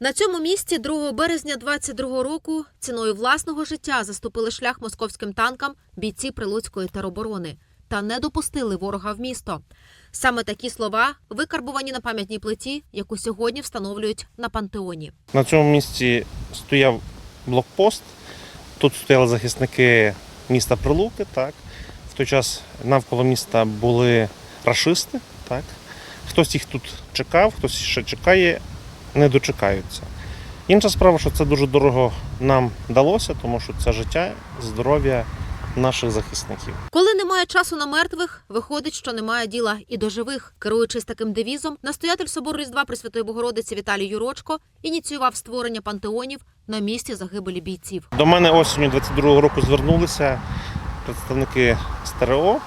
На цьому місці 2 березня 22 року ціною власного життя заступили шлях московським танкам бійці Прилуцької тероборони та не допустили ворога в місто. Саме такі слова викарбувані на пам'ятній плиті, яку сьогодні встановлюють на пантеоні. На цьому місці стояв блокпост. Тут стояли захисники міста Прилуки. Так. В той час навколо міста були рашисти. Так. Хтось їх тут чекав, хтось ще чекає, не дочекаються. Інша справа, що це дуже дорого нам далося, тому що це життя, здоров'я наших захисників. Коли немає часу на мертвих, виходить, що немає діла і до живих. Керуючись таким девізом, настоятель собору Різдва Пресвятої Богородиці Віталій Юрочко ініціював створення пантеонів на місці загибелі бійців. До мене осінню 22-го року звернулися представники СТРО.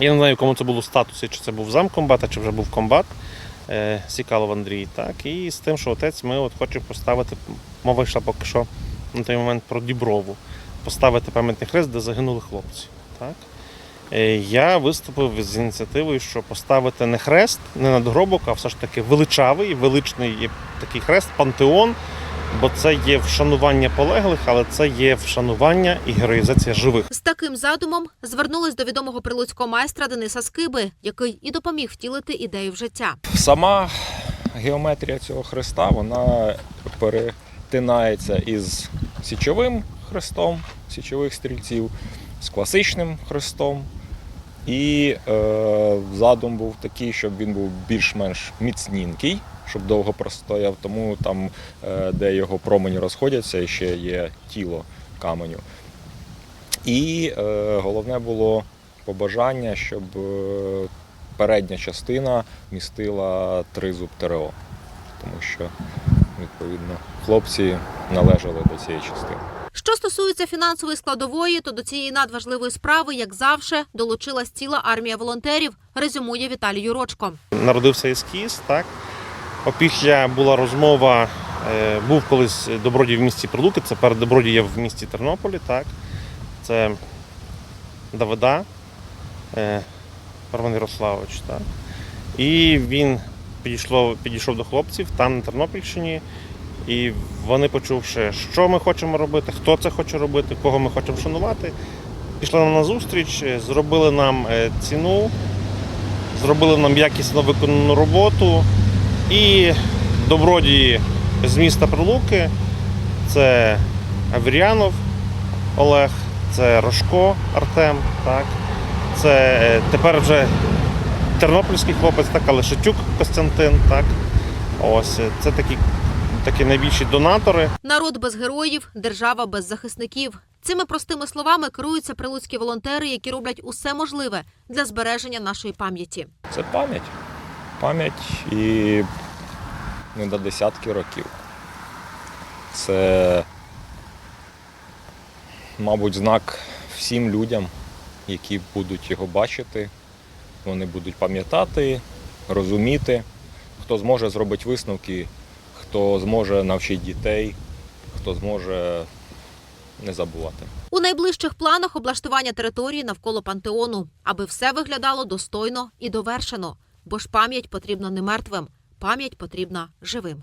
Я не знаю, кому це було статусі, чи це був замкомбата, чи вже був комбат Сікалов Андрій. Так, і з тим, що отець ми от хочемо поставити, мова йшла поки що на той момент про Діброву, поставити пам'ятний хрест, де загинули хлопці. Так. Е, Я виступив з ініціативою, що поставити не хрест, не надгробок, а все ж таки величавий, величний такий хрест, пантеон, бо це є вшанування полеглих, але це є вшанування і героїзація живих. З таким задумом звернулись до відомого прилуцького майстра Дениса Скиби, який і допоміг втілити ідею в життя. Сама геометрія цього хреста вона перетинається із січовим хрестом січових стрільців, з класичним хрестом. І е, задум був такий, щоб він був більш-менш міцненький, щоб довго простояв, тому там, е, де його промені розходяться, ще є тіло каменю. І е, головне було побажання, щоб е, передня частина містила тризуб ТРО, тому що відповідно хлопці належали до цієї частини. Що стосується фінансової складової, то до цієї надважливої справи, як завжди, долучилась ціла армія волонтерів, резюмує Віталій Юрочко. Народився ескіз, так. Опісля була розмова, е, був колись добродій в місті Прилуки, це перед добродієм в місті Тернополі, так. Це Давида е, Роман Ярославович, так. І він підійшло, підійшов до хлопців там на Тернопільщині. І вони, почувши, що ми хочемо робити, хто це хоче робити, кого ми хочемо шанувати, пішли нам на зустріч, е, зробили нам е, ціну, зробили нам якісно виконану роботу. І добродії з міста Прилуки це Авріанов Олег, це Рожко Артем, так, це е, тепер вже тернопільський хлопець, так, але Шатюк Костянтин. Так. Ось це такі, такі найбільші донатори. Народ без героїв, держава без захисників. Цими простими словами керуються прилуцькі волонтери, які роблять усе можливе для збереження нашої пам'яті. Це пам'ять. Пам'ять і не до десятки років. Це, мабуть, знак всім людям, які будуть його бачити. Вони будуть пам'ятати, розуміти, хто зможе зробити висновки, хто зможе навчити дітей, хто зможе не забувати. У найближчих планах облаштування території навколо пантеону, аби все виглядало достойно і довершено. Бо ж пам'ять потрібна не мертвим, пам'ять потрібна живим.